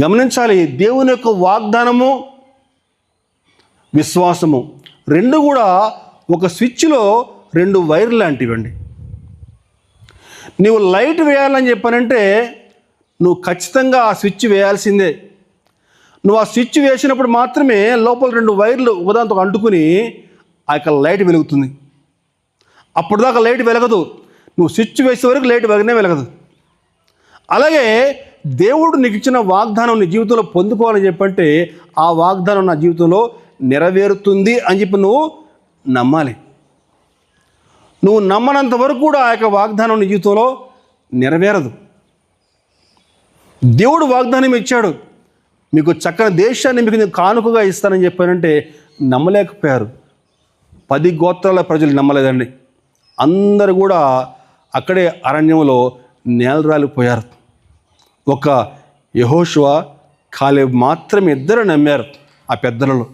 గమనించాలి దేవుని యొక్క వాగ్దానము విశ్వాసము. రెండు కూడా ఒక స్విచ్లో రెండు వైర్లు లాంటివండి. నువ్వు లైట్ వేయాలని చెప్పానంటే నువ్వు ఖచ్చితంగా ఆ స్విచ్ వేయాల్సిందే. నువ్వు ఆ స్విచ్ వేసినప్పుడు మాత్రమే లోపల రెండు వైర్లు ఒకదాంతో అంటుకుని ఆ యొక్క లైట్ వెలుగుతుంది. అప్పుడు దాకా లైట్ వెలగదు. నువ్వు స్విచ్ వేసే వరకు లైట్ వెలగనే వెలగదు. అలాగే దేవుడు నీకు ఇచ్చిన వాగ్దానం నీ జీవితంలో పొందుకోవాలని చెప్పంటే ఆ వాగ్దానం నా జీవితంలో నెరవేరుతుంది అని చెప్పి నువ్వు నమ్మాలి. నువ్వు నమ్మనంత వరకు కూడా ఆ యొక్క వాగ్దానం నీ జీవితంలో నెరవేరదు. దేవుడు వాగ్దానం ఇచ్చాడు. మీకు చక్కని దేశాన్ని మీకు నేను కానుకగా ఇస్తానని చెప్పానంటే నమ్మలేకపోయారు. పది గోత్రాల ప్రజలు నమ్మలేదండి. అందరు కూడా అక్కడే అరణ్యంలో నేలరాలిపోయారు. ఒక యహోషువ కాలేబ్ మాత్రమే ఇద్దరు నమ్మారు ఆ పెద్దలలో